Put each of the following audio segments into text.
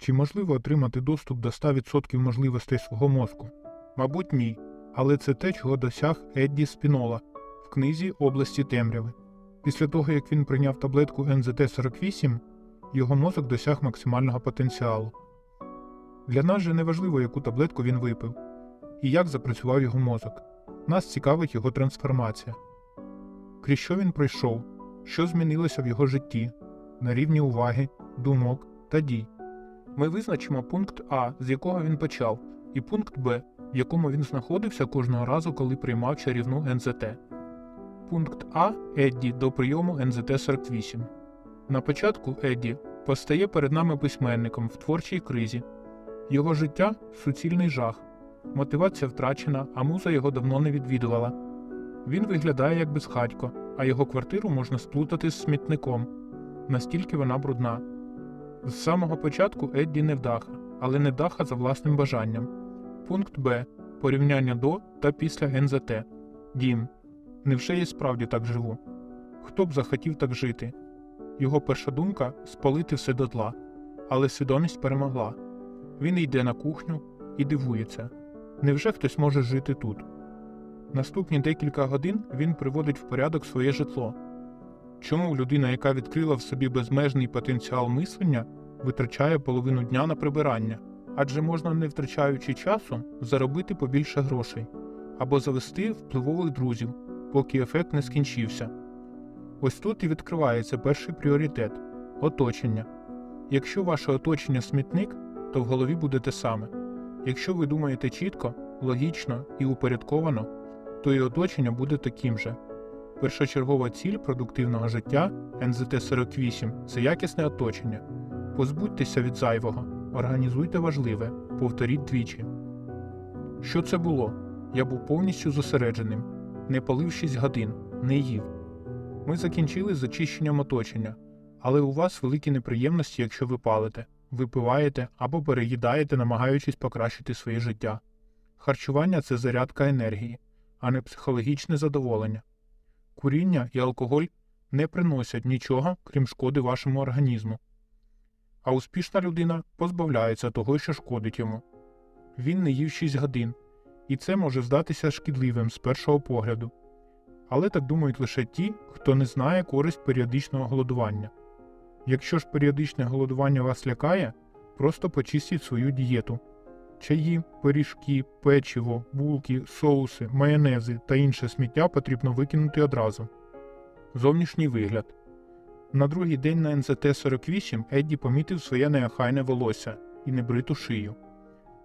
Чи можливо отримати доступ до 100% можливостей свого мозку? Мабуть, ні. Але це те, чого досяг Едді Спінола в книзі Області темряви. Після того, як він прийняв таблетку НЗТ-48, його мозок досяг максимального потенціалу. Для нас же не важливо, яку таблетку він випив і як запрацював його мозок. Нас цікавить його трансформація. Крізь що він пройшов, що змінилося в його житті на рівні уваги, думок та дій. Ми визначимо пункт А, з якого він почав, і пункт Б, в якому він знаходився кожного разу, коли приймав чарівну НЗТ. Пункт А Едді до прийому НЗТ-48. На початку Едді постає перед нами письменником в творчій кризі. Його життя суцільний жах, мотивація втрачена, а муза його давно не відвідувала. Він виглядає як безхатько, а його квартиру можна сплутати з смітником. Настільки вона брудна. З самого початку Едді невдаха, але невдаха за власним бажанням. Пункт Б. Порівняння до та після НЗТ. Дім. Невже я справді так живу? Хто б захотів так жити? Його перша думка спалити все дотла, але свідомість перемогла. Він йде на кухню і дивується. Невже хтось може жити тут? Наступні декілька годин він приводить в порядок своє житло. Чому людина, яка відкрила в собі безмежний потенціал мислення, витрачає половину дня на прибирання? Адже можна, не втрачаючи часу, заробити побільше грошей або завести впливових друзів, поки ефект не скінчився. Ось тут і відкривається перший пріоритет оточення. Якщо ваше оточення смітник, то в голові буде те саме. Якщо ви думаєте чітко, логічно і упорядковано, то і оточення буде таким же. Першочергова ціль продуктивного життя НЗТ-48 це якісне оточення. Позбудьтеся від зайвого, організуйте важливе, повторіть двічі. Що це було? Я був повністю зосередженим, не палив 6 годин, не їв. Ми закінчили з очищенням оточення, але у вас великі неприємності, якщо ви палите, випиваєте або переїдаєте, намагаючись покращити своє життя. Харчування це зарядка енергії, а не психологічне задоволення. Куріння і алкоголь не приносять нічого, крім шкоди вашому організму. А успішна людина позбавляється того, що шкодить йому. Він не їв 6 годин, і це може здатися шкідливим з першого погляду. Але так думають лише ті, хто не знає користь періодичного голодування. Якщо ж періодичне голодування вас лякає, просто почистіть свою дієту. Чаї, пиріжки, печиво, булки, соуси, майонези та інше сміття потрібно викинути одразу. Зовнішній вигляд. На другий день на НЗТ-48 Едді помітив своє неохайне волосся і небриту шию.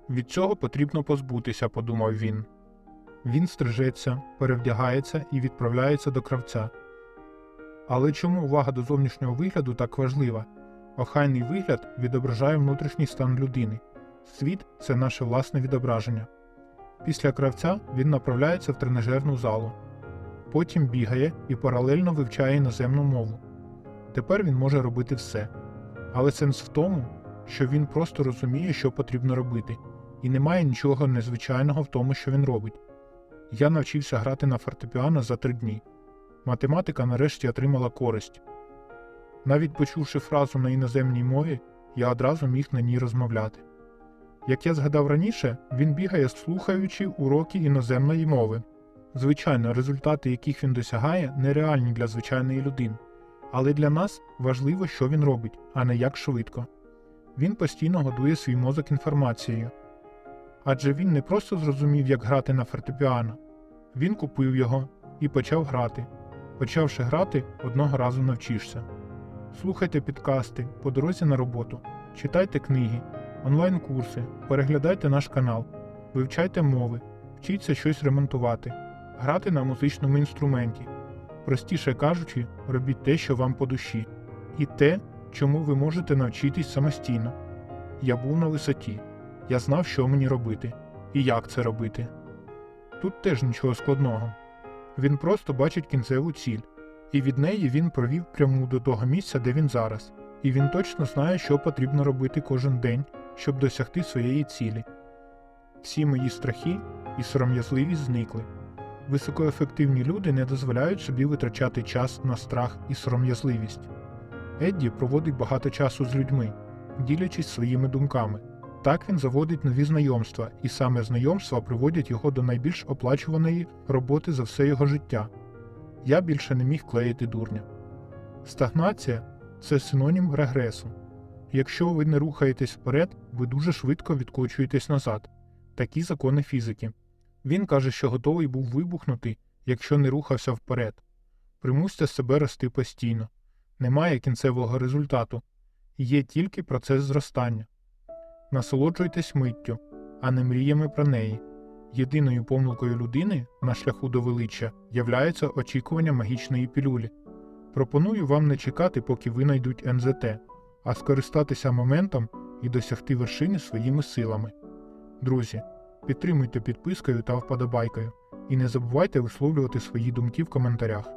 Від цього потрібно позбутися, подумав він. Він стрижеться, перевдягається і відправляється до кравця. Але чому увага до зовнішнього вигляду так важлива? Охайний вигляд відображає внутрішній стан людини. Світ це наше власне відображення. Після кравця він направляється в тренажерну залу, потім бігає і паралельно вивчає іноземну мову. Тепер він може робити все. Але сенс в тому, що він просто розуміє, що потрібно робити, і немає нічого незвичайного в тому, що він робить. Я навчився грати на фортепіано за три дні. Математика нарешті отримала користь. Навіть почувши фразу на іноземній мові, я одразу міг на ній розмовляти. Як я згадав раніше, він бігає, слухаючи уроки іноземної мови. Звичайно, результати, яких він досягає, нереальні для звичайної людини, але для нас важливо, що він робить, а не як швидко. Він постійно годує свій мозок інформацією. Адже він не просто зрозумів, як грати на фортепіано, він купив його і почав грати. Почавши грати, одного разу навчишся. Слухайте підкасти по дорозі на роботу, читайте книги, онлайн-курси, переглядайте наш канал, вивчайте мови, вчіться щось ремонтувати, грати на музичному інструменті. Простіше кажучи, робіть те, що вам по душі, і те, чому ви можете навчитись самостійно. Я був на висоті, я знав, що мені робити і як це робити. Тут теж нічого складного. Він просто бачить кінцеву ціль, і від неї він провів пряму до того місця, де він зараз, і він точно знає, що потрібно робити кожен день, щоб досягти своєї цілі. Всі мої страхи і сором'язливість зникли. Високоефективні люди не дозволяють собі витрачати час на страх і сором'язливість. Едді проводить багато часу з людьми. ділячись своїми думками. Так він заводить нові знайомства, і саме знайомства приводять його до найбільш оплачуваної роботи за все його життя. Я більше не міг клеїти дурня. Стагнація це синонім регресу. Якщо ви не рухаєтесь вперед, ви дуже швидко відкочуєтесь назад. Такі закони фізики. Він каже, що готовий був вибухнути, якщо не рухався вперед. Примусьте себе рости постійно. Немає кінцевого результату. Є тільки процес зростання. Насолоджуйтесь миттю, а не мріями про неї. Єдиною помилкою людини на шляху до величчя являється очікування магічної пілюлі. Пропоную вам не чекати, поки винайдуть НЗТ, а скористатися моментом і досягти вершини своїми силами. Друзі, підтримуйте підпискою та вподобайкою і не забувайте висловлювати свої думки в коментарях.